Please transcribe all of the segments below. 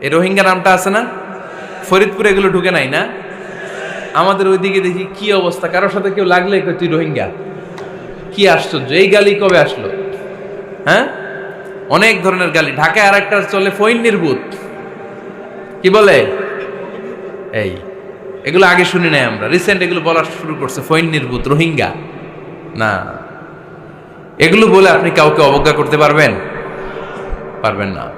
এই রোহিঙ্গা নামটা আছে না? ফরিদপুরে এগুলো ঢুকে নাই না? আমাদের ওইদিকে দেখি কি অবস্থা? কারোর সাথে কেউ লাগলে তুই রোহিঙ্গা? কি আশ্চর্য, এই গালি কবে আসলো? হ্যাঁ? অনেক ধরনের গালি। ঢাকায় আর একটা চলে ফইন নির্বুত কি বলে? এই, এগুলো আগে শুনি নাই আমরা। রিসেন্ট এগুলো বলা শুরু করছে, ফইন নির্বুত রোহিঙ্গা। না। এগুলো বলে আপনি কাউকে অবজ্ঞা করতে পারবেন? পারবেন না।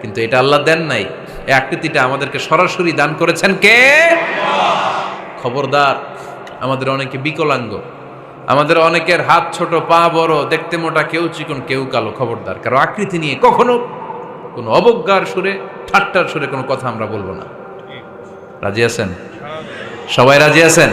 কিন্তু এটা আল্লাহ দেন নাই। এই আকৃতিটা আমাদেরকে সরাসরি দান করেছেন কে? খবরদার, আমাদের অনেকে বিকলাঙ্গ, আমাদের অনেকের হাত ছোট, পা বড়, দেখতে মোটা, কেউ চিকন, কেউ কালো, খবরদার। কারও আকৃতি নিয়ে কখনো কোনো অবজ্ঞার সুরে, ঠাট্টার সুরে কোনো কথা আমরা বলব না। রাজি আছেন? সবাই রাজি আছেন?